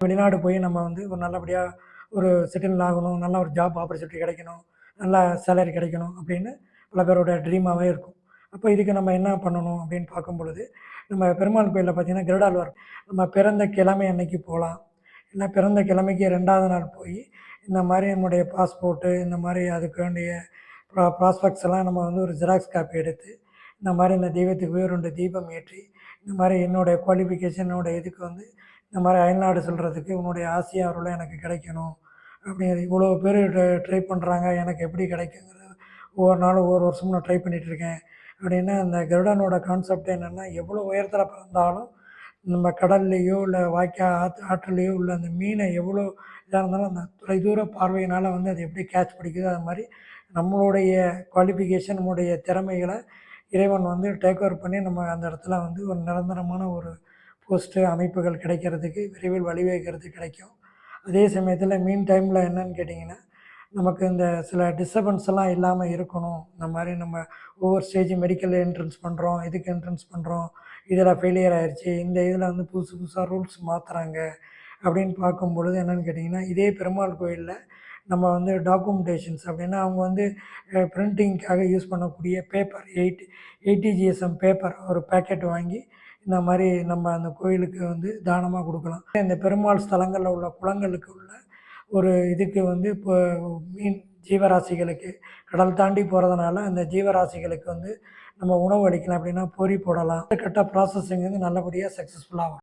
வெளிநாடு போய் நம்ம வந்து ஒரு நல்லபடியாக ஒரு செட்டில் ஆகணும் நல்ல ஒரு ஜாப் ஆப்பர்ச்சுனிட்டி கிடைக்கணும் நல்லா சேலரி கிடைக்கணும் அப்படின்னு பல பேரோட ட்ரீமாகவே இருக்கும். அப்போ இதுக்கு நம்ம என்ன பண்ணணும் அப்படின்னு பார்க்கும் பொழுது நம்ம பெருமாள் கோயிலில் பார்த்தீங்கன்னா கருடாழ்வார் நம்ம பிறந்த கிழமை அன்னைக்கு போகலாம் இல்லை பிறந்த கிழமைக்கு ரெண்டாவது நாள் போய் இந்த மாதிரி நம்முடைய பாஸ்போர்ட்டு இந்த மாதிரி அதுக்கு வேண்டிய ப்ரா ப்ராஸ்பெக்ட்ஸ் எல்லாம் நம்ம வந்து ஒரு ஜெராக்ஸ் காப்பி எடுத்து இந்த மாதிரி இந்த தெய்வத்துக்கு போய் ரெண்டு தீபம் ஏற்றி இந்த மாதிரி என்னுடைய குவாலிஃபிகேஷன் என்னோடய இதுக்கு வந்து இந்த மாதிரி அயல்நாடு சொல்கிறதுக்கு உன்னுடைய ஆசையாக அருளும் எனக்கு கிடைக்கணும். அப்படிங்கிறது இவ்வளோ பேர் ட்ரை பண்ணுறாங்க எனக்கு எப்படி கிடைக்குங்கிறது. ஒவ்வொரு நாளும் ஒவ்வொரு வருஷமும் நான் ட்ரை பண்ணிகிட்டு இருக்கேன். அப்படின்னா அந்த கருடனோட கான்செப்ட் என்னென்னா எவ்வளோ உயரத்தில் பிறந்தாலும் நம்ம கடல்லையோ இல்லை வாய்க்கா ஆற்று ஆற்றுலையோ உள்ள அந்த மீனை எவ்வளோ இதாக இருந்தாலும் அந்த தொலைதூர பார்வையினால் வந்து அது எப்படி கேட்ச் பிடிக்குதோ அது மாதிரி நம்மளுடைய குவாலிஃபிகேஷன் நம்முடைய திறமைகளை இறைவன் வந்து டேக் ஓவர் பண்ணி நம்ம அந்த இடத்துல வந்து ஒரு நிரந்தரமான ஒரு போஸ்ட்டு அமைப்புகள் கிடைக்கிறதுக்கு விரைவில் வழிவகுக்கிறது கிடைக்கும். அதே சமயத்தில் மீன் டைமில் என்னன்னு கேட்டிங்கன்னா நமக்கு இந்த சில டிஸ்டர்பன்ஸ் எல்லாம் இல்லாமல் இருக்கணும். இந்த மாதிரி நம்ம ஒவ்வொரு ஸ்டேஜ் மெடிக்கல் என்ட்ரன்ஸ் பண்ணுறோம் இதுக்கு என்ட்ரன்ஸ் பண்ணுறோம் இதில் ஃபெயிலியர் ஆயிடுச்சு இந்த இதில் வந்து புதுசு புதுசாக ரூல்ஸ் மாற்றுறாங்க அப்படின்னு பார்க்கும் பொழுது என்னென்னு கேட்டிங்கன்னா இதே பெருமாள் கோயிலில் நம்ம வந்து டாக்குமெண்டேஷன்ஸ் அப்படின்னா அவங்க வந்து பிரிண்டிங்க்காக யூஸ் பண்ணக்கூடிய paper eight eighty GSM paper ஒரு பேக்கெட் வாங்கி இந்த மாதிரி நம்ம அந்த கோயிலுக்கு வந்து தானமாக கொடுக்கலாம். இந்த பெருமாள் ஸ்தலங்களில் உள்ள குளங்களுக்கு உள்ள ஒரு இதுக்கு வந்து இப்போ மீன் ஜீவராசிகளுக்கு கடல் தாண்டி போகிறதுனால அந்த ஜீவராசிகளுக்கு வந்து நம்ம உணவு அளிக்கலாம் அப்படின்னா பொறி போடலாம். கட்ட ப்ராசஸிங் வந்து நல்லபடியாக சக்ஸஸ்ஃபுல்லாகும்